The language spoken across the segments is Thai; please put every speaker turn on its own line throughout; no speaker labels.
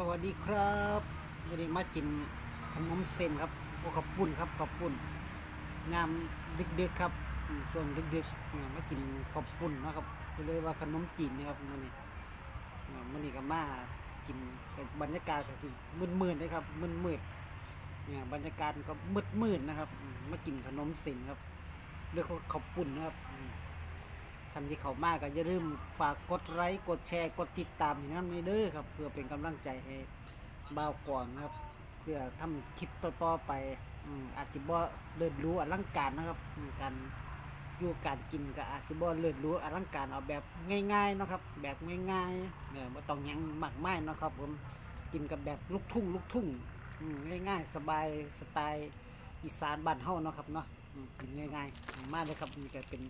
สวัสดีครับวันนี้มากินขนมเส้นครับโอ้ขอบปุ่นครับขอบปุ่นงามดึกๆครับอืมช่วงดึกๆมากินขอบปุ่นนะครับเลยว่าขนมจีนนะครับมันนี่มันนี่ก็มากินบบรรยากาศก็คือมืดๆเลยครับมืดๆเนี่ยบรรยากาศก็มืดๆนะครับ มากินขนมเส้นครับเรียกว่าขอบปุ่นนะครับ ทำที่เขามากก็อย่าลืมฝากกดไลค์กดแชร์กดติดตามอย่างนั้นไม่เด้อครับ เพื่อเป็นกำลังใจให้บ่าวก่อนครับ เพื่อทำคลิปต่อๆไปอืมอาจจะบ่เลิศรู้อลังการนะครับอืมการอยู่การกินก็อาจจะบ่เลิศรู้อลังการเอาแบบง่ายๆเนาะครับ แบบง่ายๆเนี่ยไม่ต้องหยังมากมายเนาะครับผมกินกับแบบลูกทุ่งลูกทุ่งอืมง่ายๆ สบายสไตล์อีสานบ้านเฮาเนาะครับเนาะอืมกินง่ายๆ มากเลยครับนี่ก็เป็น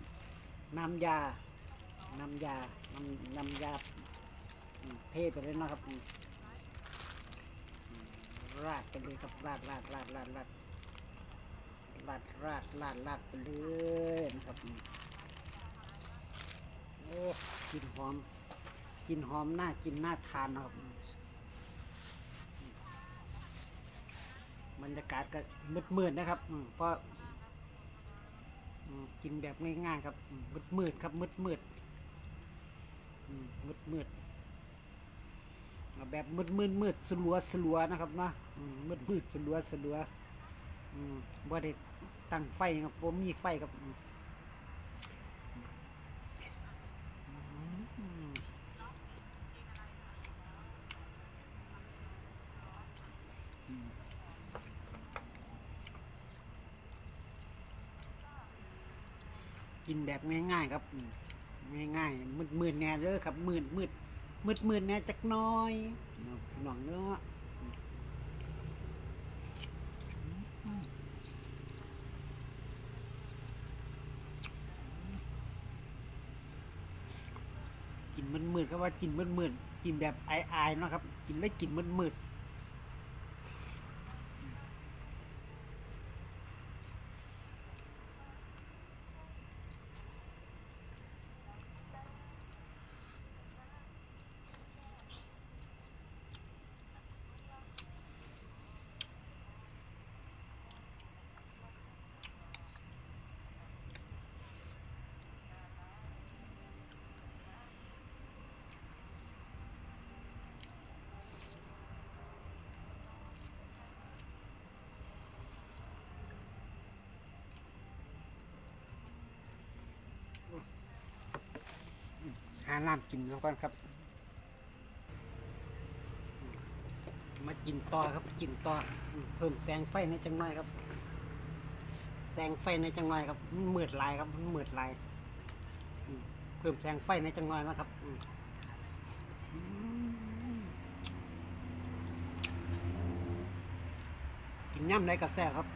นำยานำยานำนำยาเทไปเลยนะครับ ราดไปเลยครับราดราดราดราดราดราดราดราดราดไปเลยนะครับโอ้กลินหอมกลินหอมน่ากินน่าทานนะครับมบรรยากาศก็มืดๆนะครับอืมเพราะ กินแบบง่ายๆครับมืดมืดๆครับมืดมืดๆมืดมืดๆแบบมืดมืดมืดสลัวสลัวนะครับนะมืดมืดสลัวสลัวอืมบ่ได้ตั้งไฟครับผมมีไฟครับอืมอืมอืม กินแบบง่ายๆครับง่ายๆมืดๆแน่เลยครับมืดมืดมืดมืดๆแน่จักน้อยหน่องเนื้อกินมืดมืดๆก็ว่ากินมืดๆกินแบบอายๆเนาะครับ กินแล้วกินมืดมืดๆ หาน้ำกินแล้วก่อนครับ มากินต่อครับกินต่อเพิ่มแสงไฟในจังหน่อยครับ แสงไฟในจังหน่อยครับมันมืดลายครับมันมืดลายเพิ่มแสงไฟในจังหน่อยนะครับกินย่ำไรกระแสครับ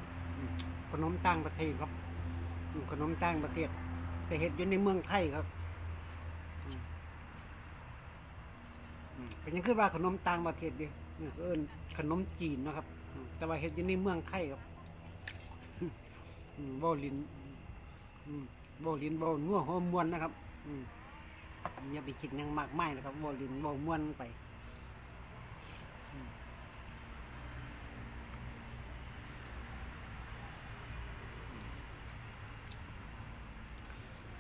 ขนมต่างประเทศครับ ขนมต่างประเทศแต่เห็ดอยู่ในเมืองไทยครับ อืม เป็นยังคือว่าขนมต่างประเทศดิเอิ้นขนมจีนนะครับ แต่ว่าเฮ็ดอยู่ในเมืองไทยครับอืมเว้าลิ้นอืมเว้าลิ้นเว้านัวหัวมวนนะครับอย่าไปคิดยังมากมายนะครับเว้าลิ้นเว้ามวนไป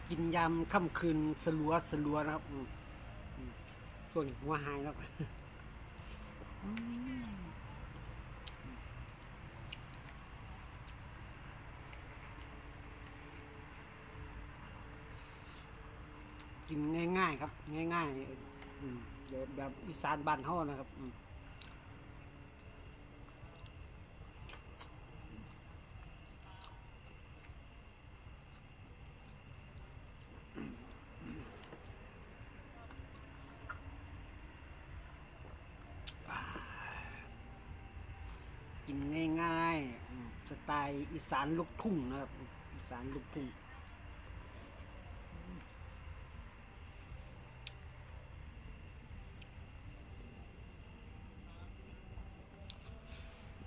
กินยามค่ำคืนสลัวสลัวนะครับ ช่วงนี้หัวหายแล้วกินง่าย ๆ ครับ ง่ายๆแบบอีสานบ้านเฮานะครับอืมกินง่ายๆอืมสไตล์ อีสานลูกทุ่งนะครับ อีสานลูกทุ่ง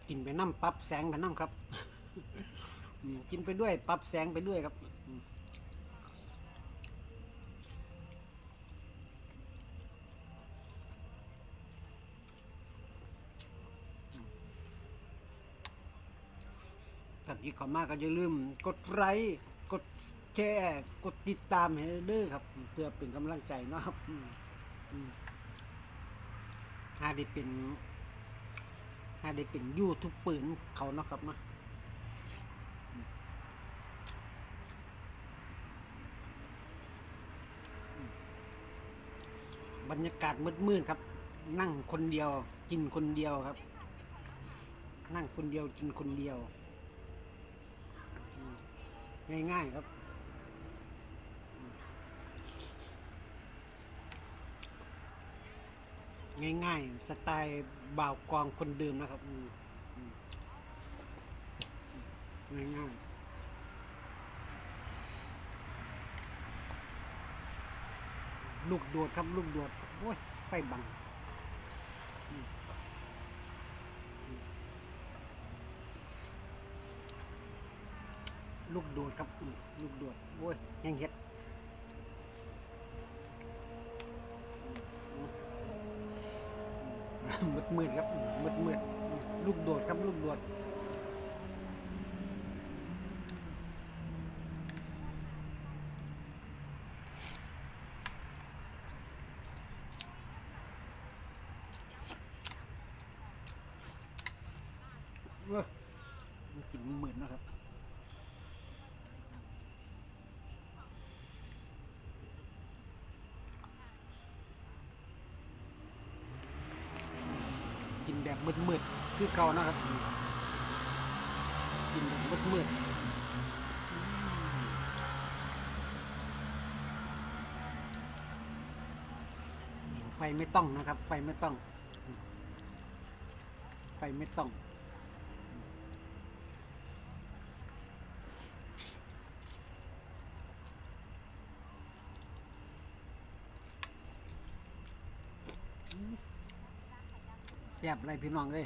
กินไปน้ำปรับแสงไปน้ำครับ กินไปด้วยปรับแสงไปด้วยครับ ท่านที่เข้ามาก็อย่าลืมกดไลค์กดแชร์กดติดตามให้เด้อครับ เพื่อเป็นกำลังใจเนาะครับอืมอืมหาได้เป็นหาได้เป็นยูทูบปืนเขาเนาะครับเนาะบรรยากาศมืดๆครับ นั่งคนเดียว กินคนเดียวครับ นั่งคนเดียวกินคนเดียว ง่ายๆครับง่ายๆ สไตล์บ่าวกองคนเดิมนะครับง่ายๆลูกโดดครับ ลูกโดด โอ้ยไฟบัง ลูกโดดครับลูกโดดโอ้ยยังเห็ดมืดมืดครับมืดมืดลูกโดดครับลูกโดดเว้ยมันกินมืดนะครับ แบบมืดๆคือเก่านะครับกินแบบมืดๆไฟไม่ต้องนะครับ ไฟไม่ต้อง ไฟไม่ต้อง ซ่บอะไรพี่น้องเอ้ย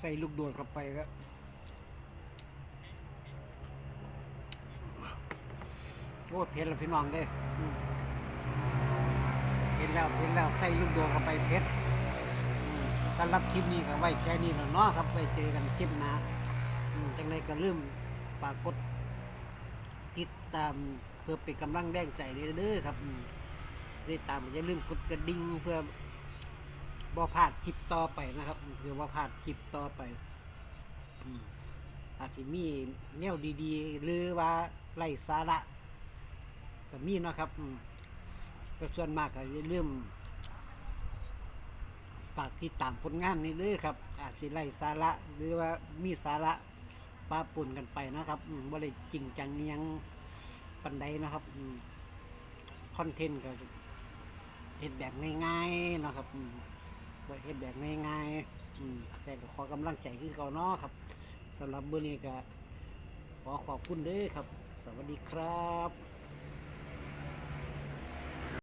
ใส่ลูกโดดเข้าไปก็โอ้เผ็ดแล้วพี่น้องเด้เผ็ดแล้วเผ็ดแล้วใส่ลูกโดดเข้าไปเผ็ดสำหรับคลิปนี้ก็ไว้แค่นี้แล้วเนาะครับไปเจอกันคลิปหน้าอืมจังไรก็ลืมฝากกดติดตามเพื่อเป็นกำลังแรงใจเด้อครับอืมได้ตามอย่าลืมกดกระดิ่งเพื่อ บ่พลาดคลิปต่อไปนะครับเพื่อว่าพลาดคลิปต่อไปอาจจะมีแนวดีๆ หรือว่าไร้สาระก็มีเนาะครับก็ส่วนมากก็จะเริ่าลืมฝากติดตามผลงานนี่เลยครับ อาจสิไร้สาระหรือว่ามีสาระปาปุ่นกันไปนะครับว่าเลยจริงจังอิหยังปันใดนะครับคอนเทนต์ก็เห็นแบบง่ายๆนะครับ อืมไว้เฮ็ดแบบง่ายๆอืมแต่ก็ขอกำลังใจคือเก่าเนาะครับสำหรับเบอร์นี้ก็ขอขอบคุณเด้อครับ สวัสดีครับ